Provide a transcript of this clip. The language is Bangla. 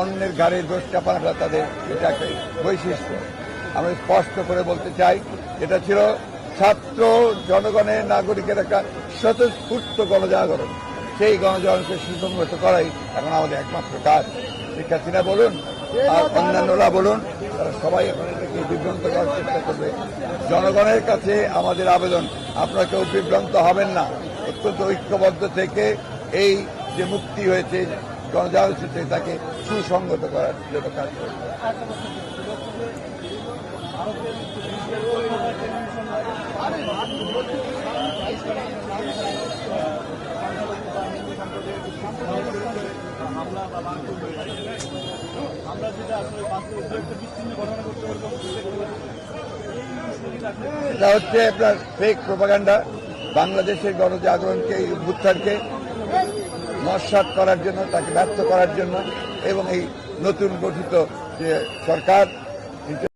অন্যের ঘাড়ে দোষ চাপানোটা তাদের এটা বৈশিষ্ট্য। আমি স্পষ্ট করে বলতে চাই, এটা ছিল ছাত্র জনগণের নাগরিকের একটা স্বতঃস্ফূর্ত গণজাগরণ। সেই গণজাগরণকে সুসংগত করাই এখন আমাদের একমাত্র কাজ। শিক্ষার্থীরা বলুন, আর অন্যান্যরা বলুন, তারা সবাই এখন এটাকে বিভ্রান্ত করার চেষ্টা করবে। জনগণের কাছে আমাদের আবেদন, আপনারা কেউ বিভ্রান্ত হবেন না। অত্যন্ত ঐক্যবদ্ধ থেকে এই যে মুক্তি হয়েছে গণজাগরণ সূত্রে তাকে সুসংগত করার জন্য কাজ করবে এটা হচ্ছে আপনার ফেক প্রোপাগান্ডা বাংলাদেশের গণজাগরণকে, এই উত্থানকে নস্বাত করার জন্য তাকে ব্যর্থ করার জন্য এবং এই নতুন গঠিত যে সরকার